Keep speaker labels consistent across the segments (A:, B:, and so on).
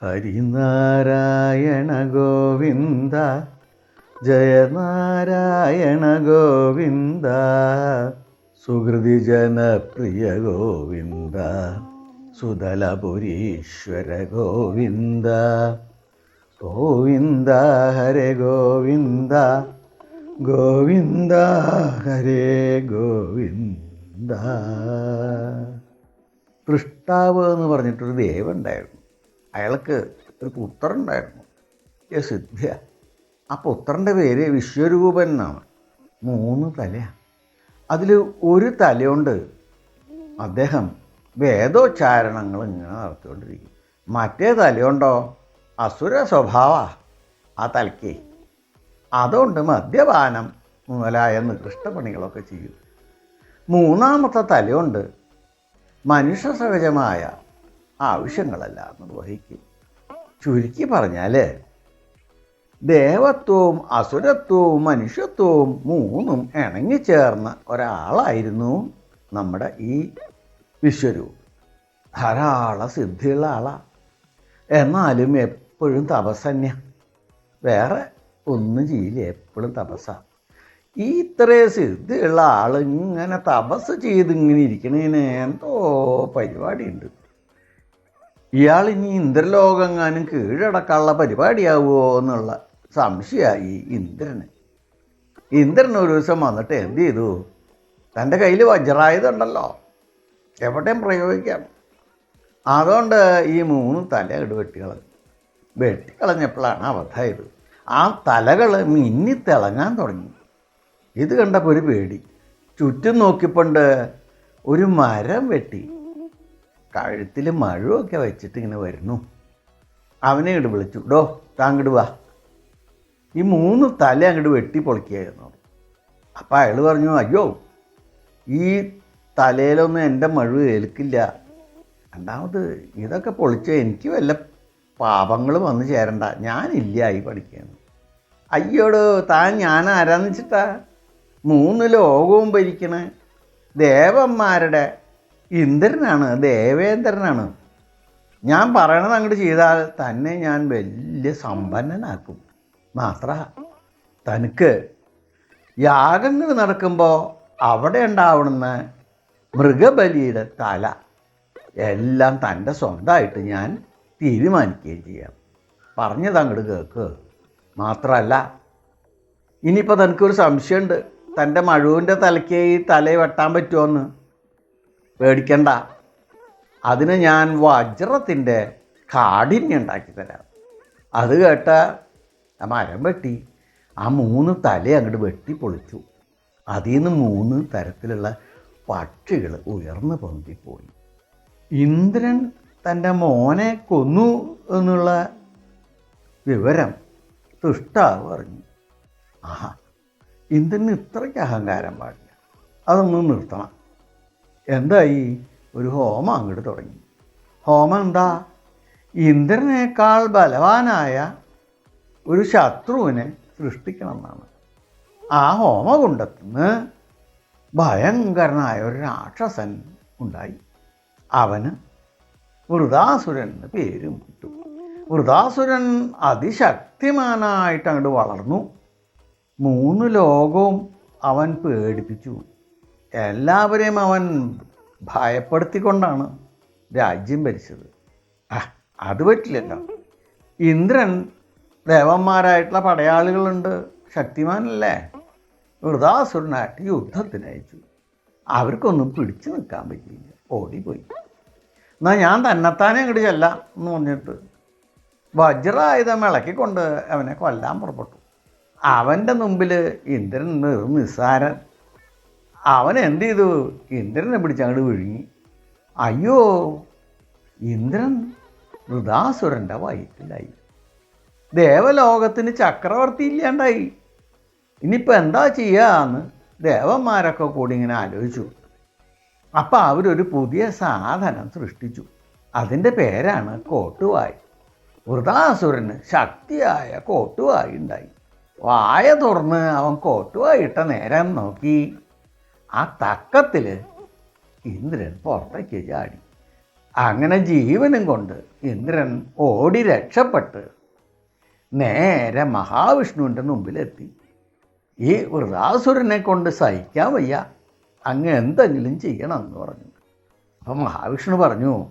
A: ഹരിനാരായണ ഗോവിന്ദ ജയനാരായണ ഗോവിന്ദ സുഹൃതി ജനപ്രിയ ഗോവിന്ദ സുതലപുരീശ്വര ഗോവിന്ദ ഗോവിന്ദ ഹരേ ഗോവിന്ദ ഗോവിന്ദ ഹരേ ഗോവിന്ദ. തൃഷ്ടാവ് എന്ന് പറഞ്ഞിട്ടൊരു ദേവുണ്ടായിരുന്നു അയാൾക്ക് ഒരു പുത്രനുണ്ടായിരുന്നു. ഏ സിദ്ധ്യ. ആ പുത്രന്റെ പേര് വിശ്വരൂപൻ എന്നാണ്. മൂന്ന് തലയാണ് അതിൽ ഒരു തലയുണ്ട്. അദ്ദേഹം വേദോച്ചാരണങ്ങൾ ഇങ്ങനെ നടത്തിക്കൊണ്ടിരിക്കും. മറ്റേ തലയുണ്ടോ? അസുര സ്വഭാവ. ആ തലയ്ക്ക്. അതുകൊണ്ട് മദ്യപാനം മുതലായ നികൃഷ്ടപണികളൊക്കെ ചെയ്യും. മൂന്നാമത്തെ തലയുണ്ട്. മനുഷ്യ സഹജമായ ആവശ്യങ്ങളെല്ലാം നിർവഹിക്കും ചുരുക്കി പറഞ്ഞാൽ ദേവത്വവും അസുരത്വവും മനുഷ്യത്വവും മൂന്നും ഇണങ്ങിച്ചേർന്ന ഒരാളായിരുന്നു നമ്മുടെ ഈ വിശ്വരൂപം. ധാരാളം സിദ്ധിയുള്ള ആളാണ് എന്നാലും എപ്പോഴും തപസ്സന്യ. വേറെ ഒന്നും ചെയ്യില്ല എപ്പോഴും തപസ്സാണ് ഈ ഇത്രയും സിദ്ധിയുള്ള ആൾ ഇങ്ങനെ തപസ് ചെയ്ത് ഇങ്ങനെ ഇരിക്കണേന് എന്തോ പരിപാടിയുണ്ട്. ഇയാൾ ഇനി ഇന്ദ്രലോകങ്ങാനും കീഴടക്കാനുള്ള പരിപാടിയാവുമോ എന്നുള്ള സംശയമായി ഇന്ദ്രന്. ഇന്ദ്രൻ ഒരു ദിവസം വന്നിട്ട് എന്ത് ചെയ്തു? തന്റെ കയ്യിൽ വജ്രായുധമുണ്ടല്ലോ. എവിടെയും പ്രയോഗിക്കാം. അതുകൊണ്ട് ഈ മൂന്ന് തല വെട്ടികൾ വെട്ടിക്കളഞ്ഞു വെട്ടിക്കളഞ്ഞപ്പോഴാണ് അബദ്ധമായത് ആ തലകൾ മിന്നി തിളങ്ങാൻ തുടങ്ങി. ഇത് കണ്ടപ്പോൾ ഒരു പേടി. ചുറ്റും നോക്കിപ്പണ്ട് ഒരു മരം വെട്ടി. കഴുത്തിൽ മഴയൊക്കെ വെച്ചിട്ട് ഇങ്ങനെ വരുന്നു. അവനെ ഇങ്ങോട്ട് വിളിച്ചു. ഡോ താങ്ങോട്ട് വാ. ഈ മൂന്ന് തല അങ്ങോട്ട് വെട്ടി പൊളിക്കുകയായിരുന്നു. അപ്പം അയാൾ പറഞ്ഞു അയ്യോ ഈ തലയിലൊന്നും എന്റെ മഴ ഏൽക്കില്ല. രണ്ടാമത് ഇതൊക്കെ പൊളിച്ച എനിക്ക് വല്ല പാപങ്ങൾ വന്നു ചേരണ്ട. ഞാനില്ല ഈ പഠിക്കുന്നു അയ്യോടോ താൻ ഞാൻ ആരാന്ന് വെച്ചിട്ടാ? മൂന്ന് ലോകവും ഭരിക്കണേ. ദേവന്മാരുടെ ഇന്ദ്രനാണ് ദേവേന്ദ്രനാണ്. ഞാൻ പറയണത് അങ്ങോട്ട് ചെയ്താൽ തന്നെ ഞാൻ വലിയ സമ്പന്നനാക്കും. മാത്ര തനിക്ക് യാഗങ്ങൾ നടക്കുമ്പോൾ അവിടെ ഉണ്ടാവണമെന്ന മൃഗബലിയുടെ തല എല്ലാം തന്റെ സ്വന്തമായിട്ട് ഞാൻ തീരുമാനിക്കുകയും ചെയ്യാം. പറഞ്ഞത് അങ്ങോട്ട് കേൾക്ക് മാത്രമല്ല ഇനിയിപ്പോൾ തനിക്കൊരു സംശയമുണ്ട്. തന്റെ മഴുവിന്റെ തലയ്ക്ക് ഈ തല വെട്ടാൻ പറ്റുമോന്ന് പേടിക്കണ്ട. അതിന് ഞാൻ വജ്രത്തിന്റെ കാഠിന്യം ഉണ്ടാക്കി തരാം. അത് കേട്ട ആ മരം വെട്ടി ആ മൂന്ന് തല അങ്ങോട്ട് വെട്ടി പൊളിച്ചു. അതിൽ നിന്ന് മൂന്ന് തരത്തിലുള്ള പക്ഷികൾ ഉയർന്നു പൊന്തിപ്പോയി. ഇന്ദ്രൻ തന്റെ മോനെ കൊന്നു എന്നുള്ള വിവരം തുഷ്ടാവ് പറഞ്ഞു ആഹാ ഇന്ദ്രന് ഇത്രയ്ക്ക് അഹങ്കാരം പാടില്ല. അതൊന്നും നിർത്തണം. എന്തായി? ഒരു ഹോമം അങ്ങോട്ട് തുടങ്ങി. ഹോമം എന്താ? ഇന്ദ്രനേക്കാൾ ബലവാനായ ഒരു ശത്രുവിനെ സൃഷ്ടിക്കണം എന്നാണ് ആ ഹോമകുണ്ടത്തുനിന്ന് ഭയങ്കരനായ ഒരു രാക്ഷസൻ ഉണ്ടായി. അവന് വൃതാസുരൻ എന്ന് പേരും കിട്ടു വൃതാസുരൻ അതിശക്തിമാനായിട്ട് അങ്ങോട്ട് വളർന്നു. മൂന്ന് ലോകവും അവൻ പേടിപ്പിച്ചു. എല്ലാവരെയും അവൻ ഭയപ്പെടുത്തിക്കൊണ്ടാണ് രാജ്യം ഭരിച്ചത്. അത് പറ്റില്ലല്ലോ. ഇന്ദ്രൻ ദേവന്മാരായിട്ടുള്ള പടയാളികളുണ്ട്. ശക്തിമാനല്ലേ? വൃതാസുരനായിട്ട് യുദ്ധത്തിന് അയച്ചു. അവർക്കൊന്നും പിടിച്ചു നിൽക്കാൻ പറ്റിയില്ല. ഓടിപ്പോയി. എന്നാൽ ഞാൻ തന്നെത്താനെ ഇങ്ങോട്ട് ചെല്ലാം എന്ന് പറഞ്ഞിട്ട് വജ്രായുധം ഇളക്കിക്കൊണ്ട് അവനെ കൊല്ലാൻ പുറപ്പെട്ടു. അവന്റെ മുമ്പിൽ ഇന്ദ്രൻ നിസ്സാരൻ അവൻ എന്ത് ചെയ്തു? ഇന്ദ്രനെ പിടിച്ച് അങ്ങോട്ട് വിഴുങ്ങി. അയ്യോ ഇന്ദ്രൻ വൃതാസുരന്റെ വയറ്റിലായി. ദേവലോകത്തിന് ചക്രവർത്തി ഇല്ലാണ്ടായി. ഇനിയിപ്പോൾ എന്താ ചെയ്യാന്ന് ദേവന്മാരൊക്കെ കൂടി ഇങ്ങനെ ആലോചിച്ചു. അപ്പോൾ അവരൊരു പുതിയ സാധനം സൃഷ്ടിച്ചു. അതിന്റെ പേരാണ് കോട്ടുവായി. വൃതാസുരന് ശക്തിയായ കോട്ടുവായി ഉണ്ടായി വായ തുറന്ന് അവൻ കോട്ടുവായിട്ട നേരം നോക്കി. ആ തക്കത്തിൽ ഇന്ദ്രൻ പുറത്തേക്ക് ചാടി. അങ്ങനെ ജീവനും കൊണ്ട് ഇന്ദ്രൻ ഓടി രക്ഷപ്പെട്ട് നേരെ മഹാവിഷ്ണുവിന്റെ മുമ്പിലെത്തി. ഈ വൃതാസുരനെ കൊണ്ട് സഹിക്കാൻ വയ്യ. അങ്ങ് എന്തെങ്കിലും ചെയ്യണം എന്ന് പറഞ്ഞു. അപ്പം മഹാവിഷ്ണു പറഞ്ഞു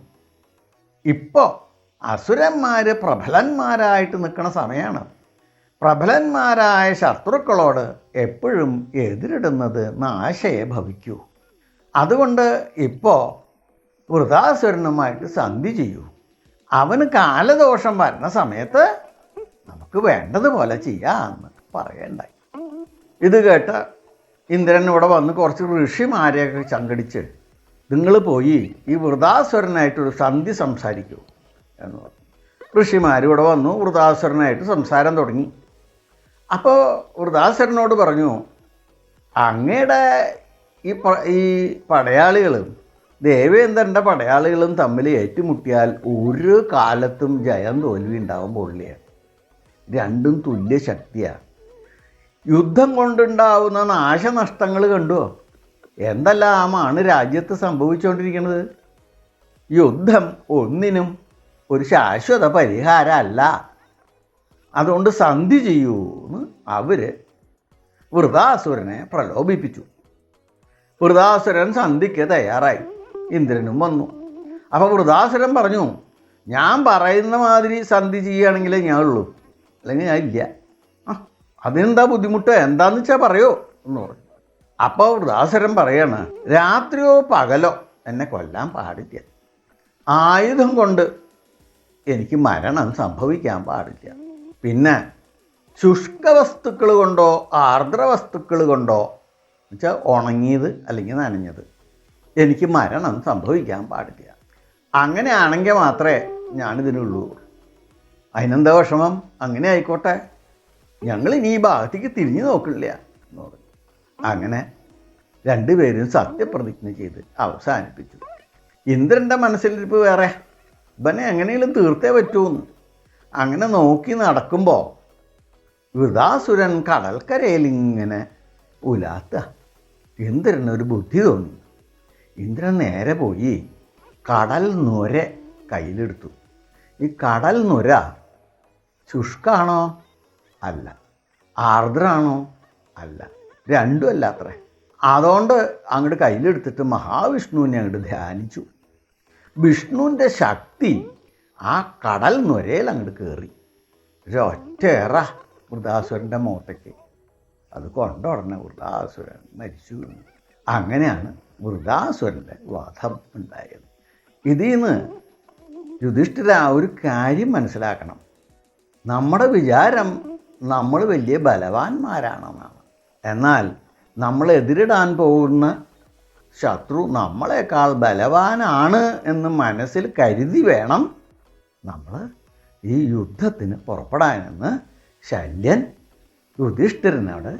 A: ഇപ്പോൾ അസുരന്മാർ പ്രബലന്മാരായിട്ട് നിൽക്കുന്ന സമയമാണ് പ്രബലന്മാരായ ശത്രുക്കളോട് എപ്പോഴും എതിരിടുന്നത് നാശയെ ഭവിക്കൂ. അതുകൊണ്ട് ഇപ്പോൾ വൃതാസുരനുമായിട്ട് സന്ധി ചെയ്യൂ. അവന് കാലദോഷം വരുന്ന സമയത്ത് നമുക്ക് വേണ്ടതുപോലെ ചെയ്യാമെന്ന് പറയണ്ടായി. ഇത് കേട്ട് ഇന്ദ്രൻ ഇവിടെ വന്ന് കുറച്ച് ഋഷിമാരെയൊക്കെ സംഘടിച്ച് നിങ്ങൾ പോയി ഈ വൃതാസുരനായിട്ടൊരു സന്ധി സംസാരിക്കൂ എന്ന് പറഞ്ഞു. ഋഷിമാർ ഇവിടെ വന്നു വൃതാസുരനായിട്ട് സംസാരം തുടങ്ങി. അപ്പോൾ വൃദാസരനോട് പറഞ്ഞു അങ്ങയുടെ ഈ ഈ പടയാളികളും ദേവേന്ദ്രന്റെ പടയാളികളും തമ്മിൽ ഏറ്റുമുട്ടിയാൽ ഒരു കാലത്തും ജയം തോൽവി ഉണ്ടാവാൻ പോകില്ല? രണ്ടും തുല്യ ശക്തിയാണ് യുദ്ധം കൊണ്ടുണ്ടാവുന്ന നാശനഷ്ടങ്ങൾ കണ്ടുവോ എന്തെല്ലാമാണ് രാജ്യത്ത് സംഭവിച്ചുകൊണ്ടിരിക്കുന്നത്? യുദ്ധം ഒന്നിനും ഒരു ശാശ്വത പരിഹാരമല്ല. അതുകൊണ്ട് സന്ധി ചെയ്യൂ എന്ന് അവർ വൃതാസുരനെ പ്രലോഭിപ്പിച്ചു. വൃതാസുരൻ സന്ധിക്ക് തയ്യാറായി. ഇന്ദ്രനും വന്നു. അപ്പോൾ വൃതാസുരൻ പറഞ്ഞു ഞാൻ പറയുന്ന മാതിരി സന്ധി ചെയ്യുകയാണെങ്കിലേ ഞാൻ ഉള്ളൂ അല്ലെങ്കിൽ ഞാൻ ഇല്ല. ആ അതിനെന്താ ബുദ്ധിമുട്ട്? എന്താന്ന് വെച്ചാൽ പറയോ. എന്ന് പറഞ്ഞു. അപ്പോൾ വൃതാസുരൻ പറയാണ് രാത്രിയോ പകലോ എന്നെ കൊല്ലാൻ പാടില്ല. ആയുധം കൊണ്ട് എനിക്ക് മരണം സംഭവിക്കാൻ പാടില്ല. പിന്നെ ശുഷ്ക വസ്തുക്കൾ കൊണ്ടോ ആർദ്ര വസ്തുക്കൾ കൊണ്ടോ വെച്ചാൽ ഉണങ്ങിയത് അല്ലെങ്കിൽ നനഞ്ഞത്. എനിക്ക് മരണം സംഭവിക്കാൻ പാടില്ല. അങ്ങനെയാണെങ്കിൽ മാത്രമേ ഞാനിതിനുള്ളൂ. അതിനെന്താ വിഷമം? അങ്ങനെ ആയിക്കോട്ടെ. ഞങ്ങൾ ഇനി ഈ ഭാഗത്തേക്ക് തിരിഞ്ഞു നോക്കില്ല എന്ന് പറഞ്ഞു. അങ്ങനെ രണ്ടുപേരും സത്യപ്രതിജ്ഞ ചെയ്ത് അവസാനിപ്പിച്ചു. ഇന്ദ്രന്റെ മനസ്സിലിരിപ്പ് വേറെ. ഇവനെ എങ്ങനെയെങ്കിലും തീർത്തേ പറ്റൂന്ന്. അങ്ങനെ നോക്കി നടക്കുമ്പോൾ വൃതാസുരൻ കടൽക്കരയിൽ ഇങ്ങനെ ഉലാത്ത ഇന്ദ്രനൊരു ബുദ്ധി തോന്നി. ഇന്ദ്രൻ നേരെ പോയി കടൽ നുര കയ്യിലെടുത്തു. ഈ കടൽ നുര ശുഷ്കാണോ അല്ല ആർദ്രാണോ അല്ല രണ്ടും അല്ല അത്രേ. അതുകൊണ്ട് അങ്ങോട്ട് കയ്യിലെടുത്തിട്ട് മഹാവിഷ്ണുവിനെ അങ്ങോട്ട് ധ്യാനിച്ചു. വിഷ്ണുവിന്റെ ശക്തി ആ കടൽ നൊരയിൽ അങ്ങോട്ട് കയറി ഒരൊറ്റേറ വൃദ്ധാസുരന്റെ മോട്ടയ്ക്ക് അത് കൊണ്ട ഉടനെ വൃദ്ധാസുരൻ മരിച്ചു. അങ്ങനെയാണ് വൃദ്ധാസുരന്റെ വധം ഉണ്ടായത്. ഇതിൽ നിന്ന് യുധിഷ്ഠിര ഒരു കാര്യം മനസ്സിലാക്കണം. നമ്മുടെ വിചാരം നമ്മൾ വലിയ ബലവാന്മാരാണെന്നാണ്. എന്നാൽ നമ്മൾ എതിരിടാൻ പോകുന്ന ശത്രു നമ്മളെക്കാൾ ബലവാനാണ് എന്ന് മനസ്സിൽ കരുതി വേണം നമ്മൾ ഈ യുദ്ധത്തിന് പുറപ്പെടാനെന്ന് ശല്യൻ യുധിഷ്ഠിരനോട്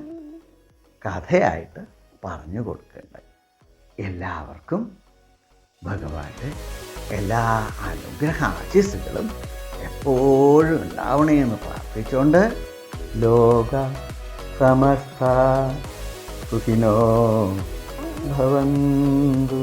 A: കഥയായിട്ട് പറഞ്ഞു കൊടുക്കേണ്ടത് എല്ലാവർക്കും ഭഗവാന്റെ എല്ലാ അനുഗ്രഹ ആശിസുകളും എപ്പോഴും ഉണ്ടാവണേ എന്ന് പ്രാർത്ഥിച്ചുകൊണ്ട് ലോക സമസ്ത സുഖിനോ ഭവന്തു.